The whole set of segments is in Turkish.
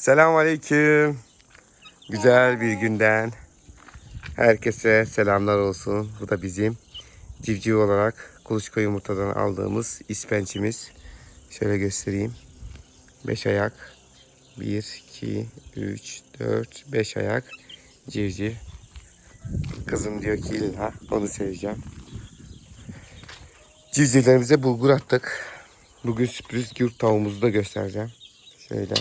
Selamünaleyküm. Güzel bir günden herkese selamlar olsun. Bu da bizim civciv olarak kuluçka yumurtadan aldığımız ispençimiz. Şöyle göstereyim. 5 ayak. 1, 2, 3, 4, 5 ayak civciv. Kızım diyor ki illa onu seveceğim. Civcivlerimize bulgur attık. Bugün sürpriz yurt tavuğumuzu da göstereceğim. Şöyle.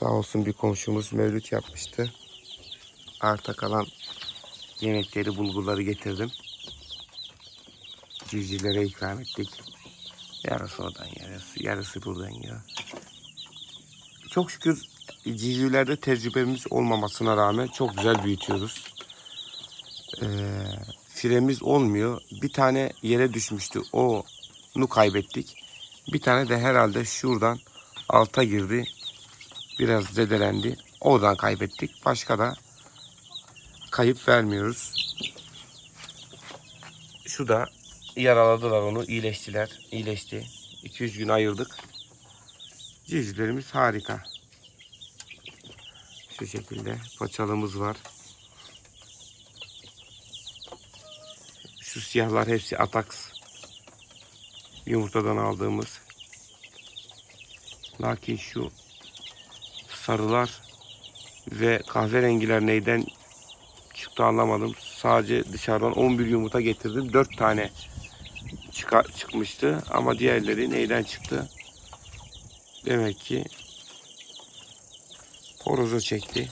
Sağ olsun bir komşumuz mevlüt yapmıştı. Arta kalan yemekleri, bulgurları getirdim. Civcivlere ikram ettik. Yarısı oradan, yarısı, yarısı buradan ya. Çok şükür civcivlerde tecrübemiz olmamasına rağmen çok güzel büyütüyoruz. Ee, firemiz olmuyor. Bir tane yere düşmüştü. Onu kaybettik. Bir tane de herhalde şuradan alta girdi biraz zedelendi. Oradan kaybettik. Başka da kayıp vermiyoruz. Şu da yaraladılar onu. iyileştiler. İyileşti. 200 gün ayırdık. Civcivlerimiz harika. Şu şekilde paçalımız var. Şu siyahlar hepsi ataks. Yumurtadan aldığımız. Lakin şu sarılar ve kahverengiler neyden çıktı anlamadım. Sadece dışarıdan 11 yumurta getirdim. 4 tane çıkar, çıkmıştı ama diğerleri neyden çıktı? Demek ki horoza çekti.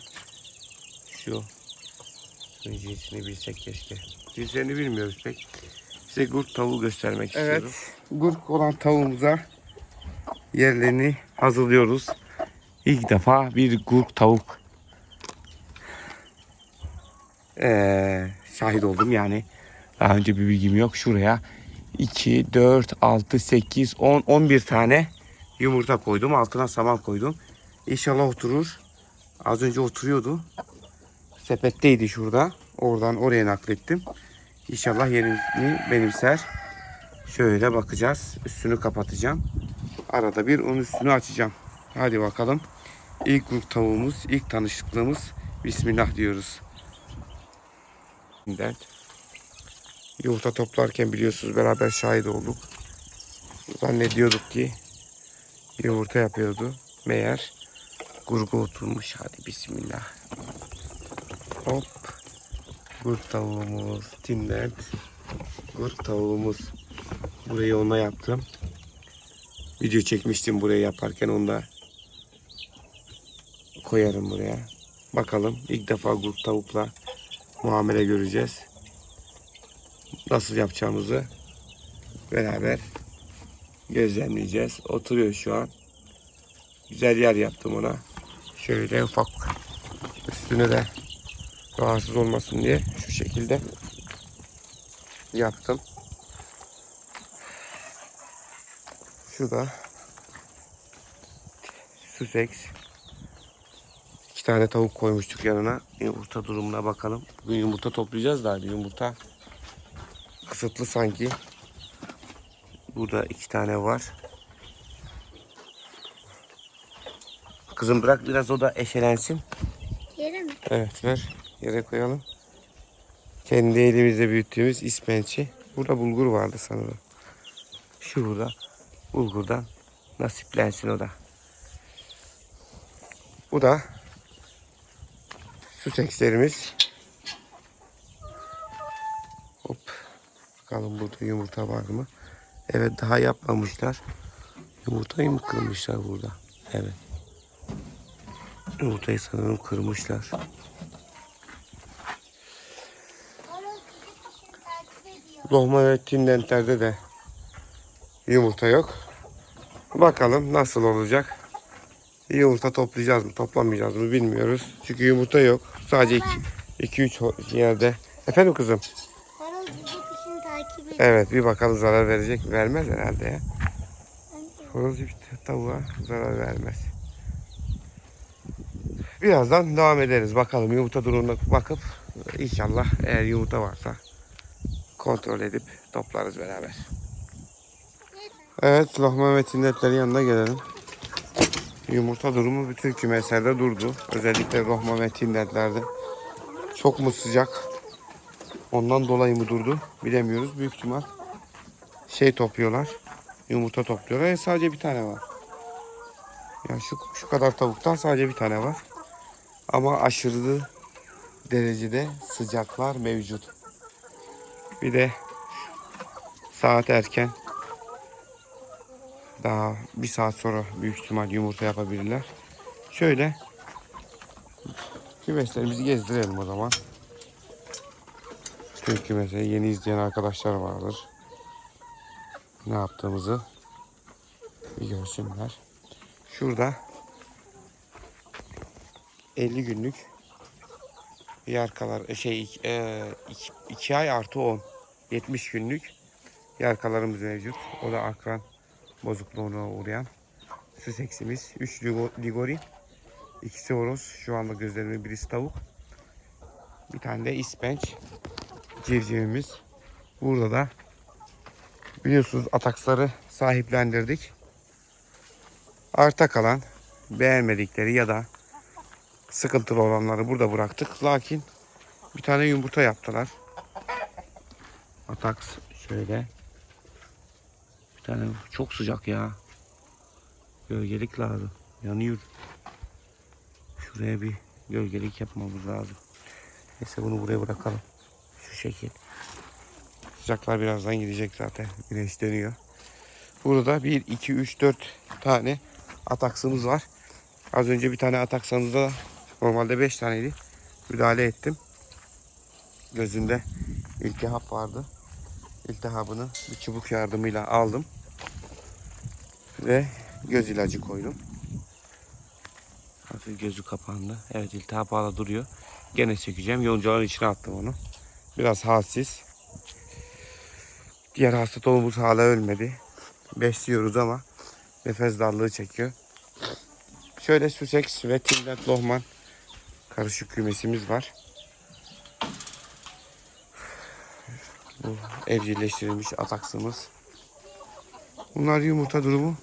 Şu. Cinsini bilsek keşke. Cinslerini bilmiyoruz pek. Size gurt tavuğu göstermek istiyorum. Evet. Gurt olan tavuğumuza yerlerini hazırlıyoruz. İlk defa bir gurk tavuk ee, şahit oldum yani. Daha önce bir bilgim yok. Şuraya 2, 4, 6, 8, 10, 11 tane yumurta koydum. Altına saman koydum. İnşallah oturur. Az önce oturuyordu. Sepetteydi şurada. Oradan oraya naklettim. İnşallah yerini benimser. Şöyle bakacağız. Üstünü kapatacağım. Arada bir onun üstünü açacağım. Hadi bakalım. İlk tavuğumuz, ilk tanışıklığımız. Bismillah diyoruz. Yumurta toplarken biliyorsunuz beraber şahit olduk. Zannediyorduk ki yumurta yapıyordu. Meğer gurgu oturmuş. Hadi bismillah. Hop. Grup tavuğumuz. Tindert. Grup tavuğumuz. Burayı ona yaptım. Video çekmiştim buraya yaparken onda koyarım buraya. Bakalım ilk defa grup tavukla muamele göreceğiz. Nasıl yapacağımızı beraber gözlemleyeceğiz. Oturuyor şu an. Güzel yer yaptım ona. Şöyle ufak üstüne de rahatsız olmasın diye şu şekilde yaptım. Şu da Sussex. İki tane tavuk koymuştuk yanına. Yumurta durumuna bakalım. Bugün yumurta toplayacağız da hadi yumurta kısıtlı sanki. Burada iki tane var. Kızım bırak biraz o da eşelensin. Yere mi? Evet ver. Yere koyalım. Kendi elimizde büyüttüğümüz ispençi. Burada bulgur vardı sanırım. Şu burada. Bulgurdan nasiplensin o da. Bu da Susekslerimiz. Hop. Bakalım burada yumurta var mı? Evet daha yapmamışlar. Yumurtayı mı kırmışlar burada? Evet. Yumurtayı sanırım kırmışlar. Lohma ve tindentlerde de yumurta yok. Bakalım nasıl olacak. Yumurta toplayacağız mı toplamayacağız mı bilmiyoruz. Çünkü yumurta yok. Sadece 2-3 yerde. Efendim kızım? Takip ediyor. Evet bir bakalım zarar verecek mi? Vermez herhalde ya. Horoz bir tavuğa zarar vermez. Birazdan devam ederiz. Bakalım yumurta durumuna bakıp inşallah eğer yumurta varsa kontrol edip toplarız beraber. Evet Lohma ve Tindetlerin yanına gelelim. Yumurta durumu bütün kümeslerde durdu. Özellikle Rohma ve Tindetlerde. Çok mu sıcak? Ondan dolayı mı durdu? Bilemiyoruz. Büyük ihtimal şey topluyorlar. Yumurta topluyorlar. E, sadece bir tane var. Ya şu, şu kadar tavuktan sadece bir tane var. Ama aşırı derecede sıcaklar mevcut. Bir de saat erken. Daha bir saat sonra büyük ihtimal yumurta yapabilirler. Şöyle kümeslerimizi gezdirelim o zaman. Tüm kümese yeni izleyen arkadaşlar vardır. Ne yaptığımızı bir görsünler. Şurada 50 günlük yarkalar şey 2 ay artı 10 70 günlük yarkalarımız mevcut. O da akran bozukluğuna uğrayan Sussex'imiz. 3 Ligori. ikisi horoz. Şu anda gözlerimin birisi tavuk. Bir tane de ispenç civcivimiz. Burada da biliyorsunuz ataksları sahiplendirdik. Arta kalan beğenmedikleri ya da sıkıntılı olanları burada bıraktık. Lakin bir tane yumurta yaptılar. Ataks şöyle. Bir çok sıcak ya. Gölgelik lazım. Yanıyor. Şuraya bir gölgelik yapmamız lazım. Neyse bunu buraya bırakalım. Şu şekil. Sıcaklar birazdan gidecek zaten. Güneş dönüyor. Burada 1, 2, 3, 4 tane ataksımız var. Az önce bir tane ataksanızda normalde 5 taneydi. Müdahale ettim. Gözünde iltihap vardı. İltihabını bir çubuk yardımıyla aldım. Ve göz ilacı koydum. Hafif gözü kapandı. Evet iltihap hala duruyor. Gene çekeceğim. Yoncaların içine attım onu. Biraz halsiz. Diğer hasta tohumumuz hala ölmedi. Besliyoruz ama nefes darlığı çekiyor. Şöyle Sussex ve Tildet Lohman karışık kümesimiz var. Bu evcilleştirilmiş ataksımız. Bunlar yumurta durumu.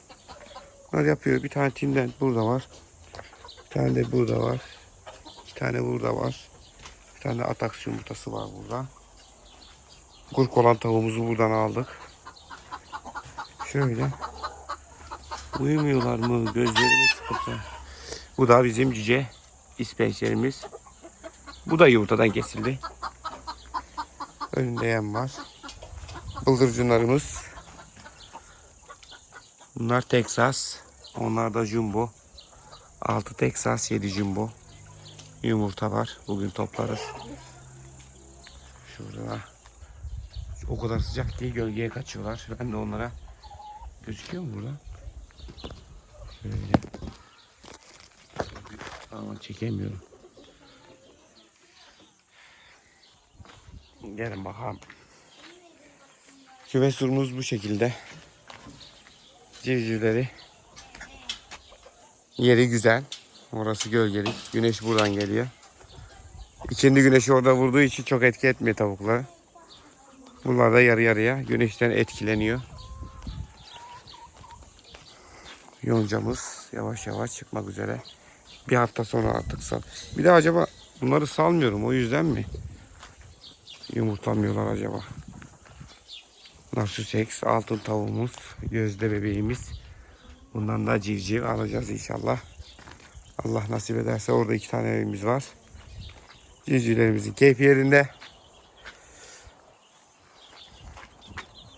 Bunlar yapıyor. Bir tane Tildet burada var. Bir tane de burada var. İki tane burada var. Bir tane de ataks yumurtası var burada. Kurk olan tavuğumuzu buradan aldık. Şöyle. Uyumuyorlar mı? Gözlerimiz sıkıntı. Bu da bizim cüce ispençlerimiz. Bu da yumurtadan kesildi. Önünde yem var. Bıldırcınlarımız. Bunlar Texas. Onlar da jumbo. 6 Texas 7 jumbo. Yumurta var. Bugün toplarız. Şurada. O kadar sıcak değil gölgeye kaçıyorlar. Ben de onlara gözüküyor mu burada? Şöyle. Ama çekemiyorum. Gelin bakalım. Kümes durumumuz bu şekilde. Civcivleri. Yeri güzel. Orası gölgelik. Güneş buradan geliyor. İkindi güneşi orada vurduğu için çok etki etmiyor tavukları. Bunlar da yarı yarıya güneşten etkileniyor. Yoncamız yavaş yavaş çıkmak üzere. Bir hafta sonra artık sal. Bir de acaba bunları salmıyorum o yüzden mi? Yumurtlamıyorlar acaba. Bunlar Sussex, altın tavuğumuz, gözde bebeğimiz. Bundan da civciv alacağız inşallah. Allah nasip ederse orada iki tane evimiz var. Civcivlerimizin keyfi yerinde.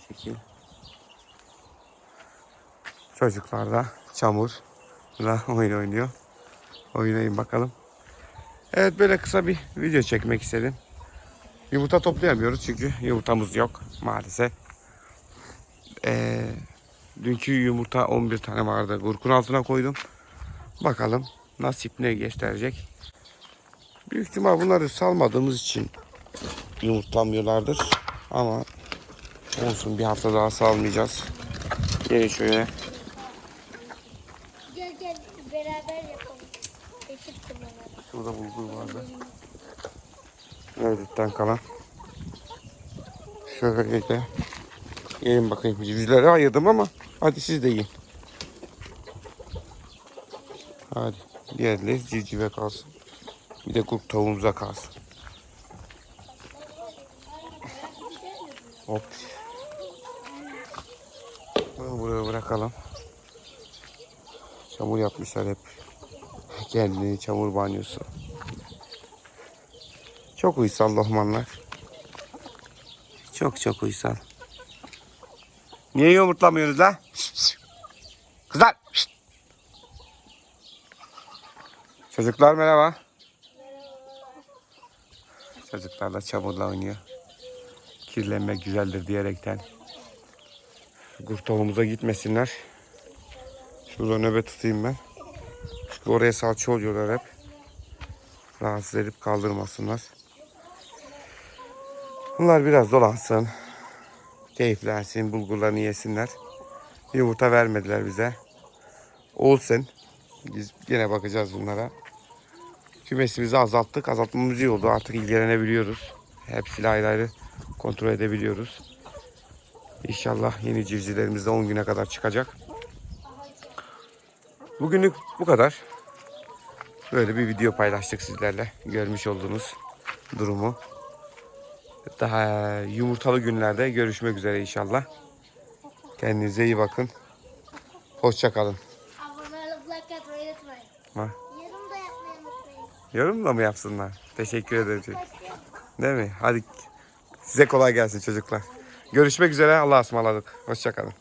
Çekil. Çocuklar da çamurla oyun oynuyor. Oynayın bakalım. Evet böyle kısa bir video çekmek istedim. Yumurta toplayamıyoruz çünkü yumurtamız yok maalesef. Ee, dünkü yumurta 11 tane vardı. Gurkun altına koydum. Bakalım nasip ne gösterecek. Büyük ihtimal bunları salmadığımız için yumurtlamıyorlardır. Ama olsun bir hafta daha salmayacağız. Gelin şöyle Gel gel beraber yapalım. Eşit kullanalım. Şurada bulgur vardı. Mevlüt'ten kalan. Şöyle de yiyin bakayım. Civcivleri ayırdım ama hadi siz de yiyin. Hadi. Diğerleri civcive kalsın. Bir de kurt tavuğumuza kalsın. Hop. Bunu buraya bırakalım. Çamur yapmışlar hep. Kendini çamur banyosu. Çok uysal lohmanlar. Çok çok uysal. Niye yumurtlamıyorsunuz la? Kızlar. Çocuklar merhaba. Çocuklar da çamurla oynuyor. Kirlenmek güzeldir diyerekten. Kurt tavuğumuza gitmesinler. Şurada nöbet tutayım ben. Çünkü oraya salça oluyorlar hep. Rahatsız edip kaldırmasınlar. Bunlar biraz dolansın. Keyiflensin, bulgurlarını yesinler. Yumurta vermediler bize. Olsun. Biz yine bakacağız bunlara. Kümesimizi azalttık. Azaltmamız iyi oldu. Artık ilgilenebiliyoruz. Hepsiyle ayrı ayrı kontrol edebiliyoruz. İnşallah yeni civcivlerimiz de 10 güne kadar çıkacak. Bugünlük bu kadar. Böyle bir video paylaştık sizlerle. Görmüş olduğunuz durumu. Daha yumurtalı günlerde görüşmek üzere inşallah. Kendinize iyi bakın. Hoşça kalın. Abone olup like atmayı unutmayın. Ha. Yorum da. Yorum da mı yapsınlar? Teşekkür ederim. Değil mi? Hadi size kolay gelsin çocuklar. Görüşmek üzere. Allah'a ısmarladık. Hoşça kalın.